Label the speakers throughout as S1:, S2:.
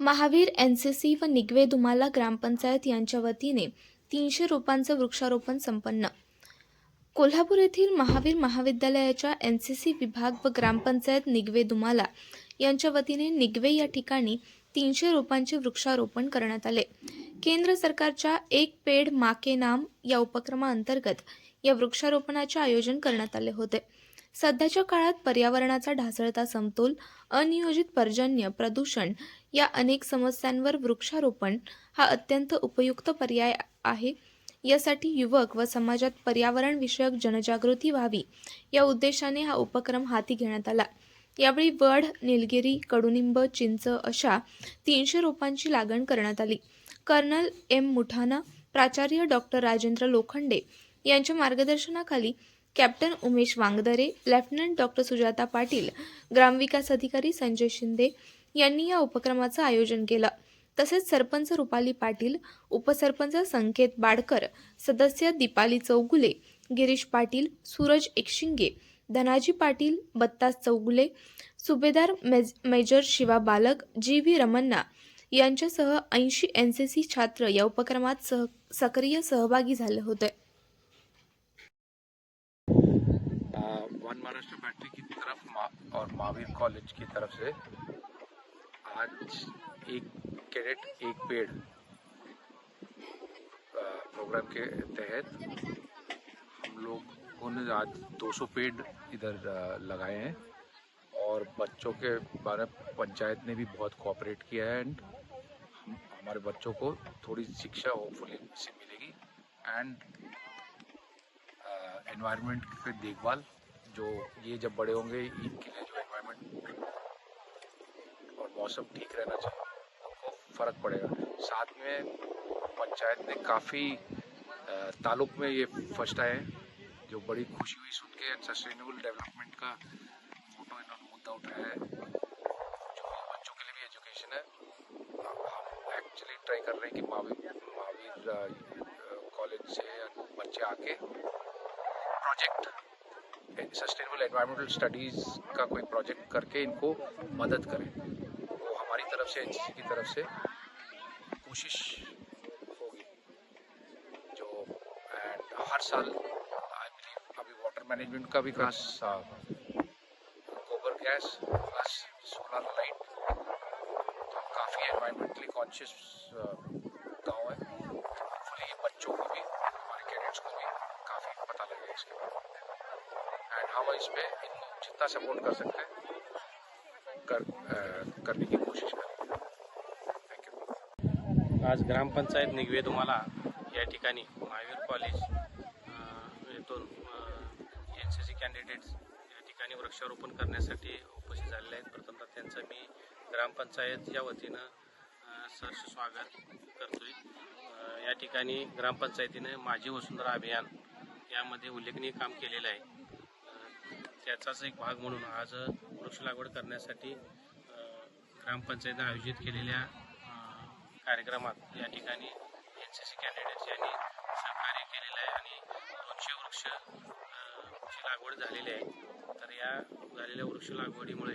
S1: Mahavir N C C व निगवे दुमाला ग्रामपंचायत यांच्या वतीने तीनशे रोपांचं वृक्षारोपण संपन्न. कोल्हापूर येथील महावीर महाविद्यालयाच्या एन सी सी विभाग व ग्रामपंचायत निगवे दुमाला यांच्या वतीने निगवे या ठिकाणी तीनशे रोपांचे वृक्षारोपण करण्यात आले. केंद्र सरकारच्या एक पेड माके नाम या उपक्रमाअंतर्गत या वृक्षारोपणाचे आयोजन करण्यात आले होते. सध्याच्या काळात पर्यावरणाचा ढासळता समतोल अनियोजित पर्जन्य प्रदूषण या अनेक समस्यांवर वृक्षारोपण हा अत्यंत उपयुक्त पर्याय आहे. यासाठी युवक व समाजात पर्यावरण विषयक जनजागृती व्हावी या उद्देशाने हा उपक्रम हाती घेण्यात आला. यावेळी वड निलगिरी कडुनिंब चिंच अशा तीनशे रोपांची लागण करण्यात आली. कर्नल एम मुठाना प्राचार्य डॉक्टर राजेंद्र लोखंडे यांच्या मार्गदर्शनाखाली captain Umesh Wangdare lieutenant doctor Sujata Patil ग्रामविकास अधिकारी संजय शिंदे यांनी या उपक्रमाचं आयोजन केलं. तसेच सरपंच रुपाली पाटील उपसरपंच संकेत बाडकर सदस्य दीपाली चौगुले गिरीश पाटील सूरज एकशिंगे धनाजी पाटील बत्तास चौगुले सुभेदार मेज मेजर शिवा बालक जी व्ही रमन्ना यांच्यासह ऐंशी एन सी सी छात्र या उपक्रमात सह सक्रिय सहभागी झाले होते.
S2: महाराष्ट्र फैक्ट्री की तरफ़ मा, और महावीर कॉलेज की तरफ़ से आज एक कैडेट एक पेड़ प्रोग्राम के तहत हम लोगों ने आज 200 पेड़ इधर लगाए हैं और बच्चों के बारे पंचायत ने भी बहुत कोऑपरेट किया है एंड हम हमारे बच्चों को थोड़ी शिक्षा होपफुली से मिलेगी एंड एनवायरनमेंट की देखभाल जो ये जब बड़े होंगे, इनके लिए जो एनवायरनमेंट और मौसम ठीक रहना चाहिए उनको फ़र्क पड़ेगा। साथ में पंचायत ने काफ़ी ताल्लुक में ये फ़र्स्ट आए जो बड़ी खुशी हुई सुन के सस्टेनेबल डेवलपमेंट का फ़ोटो इन्होंने मुद्दा उठाया है। जो बच्चों के लिए भी एजुकेशन है हम एक्चुअली ट्राई कर रहे हैं कि महावीर महावीर कॉलेज से बच्चे आके प्रोजेक्ट सस्टेनेबल एनवायरमेंटल स्टडीज़ का कोई प्रोजेक्ट करके इनको मदद करें, वो हमारी तरफ़ से, एनसीसी की तरफ़ से कोशिश होगी। जो एंड हर साल आई बिलीव अभी वाटर मैनेजमेंट का भी क्लास गोबर गैस प्लस सोलर लाइट तो काफ़ी एनवायरमेंटली कॉन्शियस गाँव है। इसके एंड हम इस पे इनको जितना सपोर्ट कर सकते हैं? कर अ, करने की कोशिश करेंगे थैंक यू
S3: आज ग्रामपंचायत निगवे तुम्हाला या ठिकाणी महावीर कॉलेज येथून एन सी सी कॅन्डिडेट्स या ठिकाणी वृक्षारोपण करण्यासाठी उपस्थित झालेले आहेत. प्रथमतः त्यांचं मी ग्रामपंचायत या वतीनं सहर्ष स्वागत करतोय. या ठिकाणी ग्रामपंचायतीनं माझी वसुंधरा अभियान यामध्ये उल्लेखनीय काम केलेलं आहे. त्याचाच एक भाग म्हणून आज वृक्ष लागवड करण्यासाठी ग्रामपंचायतीनं आयोजित केलेल्या कार्यक्रमात या ठिकाणी एन सी सी कॅन्डिडेट्स यांनी सहकार्य केलेलं आहे आणि दोनशे वृक्ष ची लागवड झालेली आहे. तर या झालेल्या वृक्ष लागवडीमुळे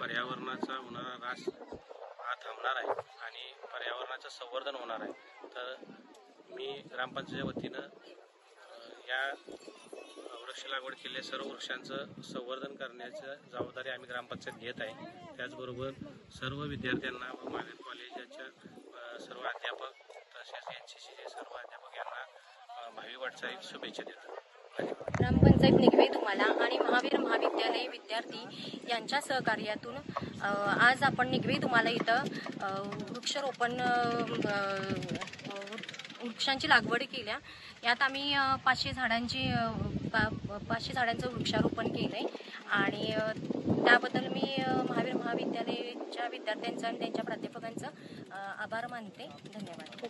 S3: पर्यावरणाचा होणारा ऱ्हास हा थांबणार आहे आणि पर्यावरणाचं संवर्धन होणार आहे. तर मी ग्रामपंचायतीच्या वतीनं या वृक्ष लागवड केलेल्या सर्व वृक्षांचं संवर्धन करण्याचं जबाबदारी आम्ही ग्रामपंचायत घेत आहे. त्याचबरोबर सर्व विद्यार्थ्यांना व महावीर कॉलेजाच्या सर्व अध्यापक तसेच एन सी सीचे सर्व अध्यापक यांना भावी वाटचाली शुभेच्छा देतो.
S4: ग्रामपंचायत निघवे तुम्हाला आणि महावीर महाविद्यालय विद्यार्थी यांच्या सहकार्यातून आज आपण निघवे तुम्हाला इथं वृक्षारोपण वृक्षांची लागवड केल्या. यात आम्ही पाचशे झाडांची पाचशे झाडांचं वृक्षारोपण केलं आहे आणि त्याबद्दल मी महावीर महाविद्यालयाच्या विद्यार्थ्यांचं आणि त्यांच्या प्राध्यापकांचं आभार मानते. धन्यवाद. हो.